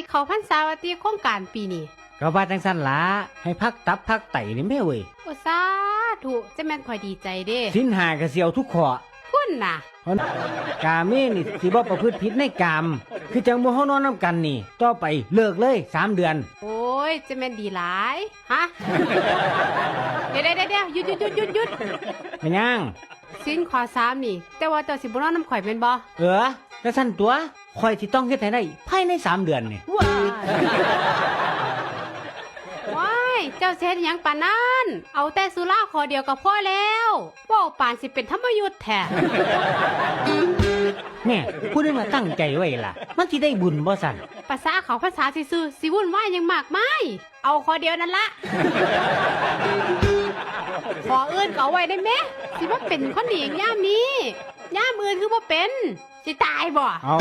สิเขาพรรษาวาตีโครงการปีนี้ก็ว่าจังซั่นล่ะให้พักตับพักไตนี่แม่เว้ยโอ้สาธุจะแม่นข่อยดีใจเด้สินหาก็เสียวทุกข้อพุ่นน่ะเพราะกาเมนี่สิบ่ประพฤติผิดในกาม คือจังบ่เฮานอนนํกันนี่ ต่อไปเลิกเลยสามเดือน โอ้ยจะแม่นดีหลายฮะเดี๋ยวเดี๋ยวเดี๋ยวหยุดหยุดหยุดหยุดหยุดแม่นยังสินขอสามนี่ แต่ว่าเจ้าสิบ่นอนน้ำข่อยเป็นบ่เออแล้วสั่นตัว ข่อยสิต้องเฮ็ดให้ได้ภายในสามเดือนนี่ว้าย เจ้าเช็ดหยังปานนั้น เอาแต่สุราขอเดียวก็พอแล้วเว่าปานสิเป็นธรรมยุทธ์แท้ แม่พูดได้มาตั้งใจไว้ล่ะ มันสิได้บุญบ่สั่นภาษาเขาภาษาซื่อๆสิวุ่นวายหยังมากมาย เอาขอเดียวนั่นละ ก็เขาไว้ได้ไหมสิว่าเป็นคนดีอย่างย่ามนี้ย่ามอื่นคือว่าเป็น สิตายบ่เอา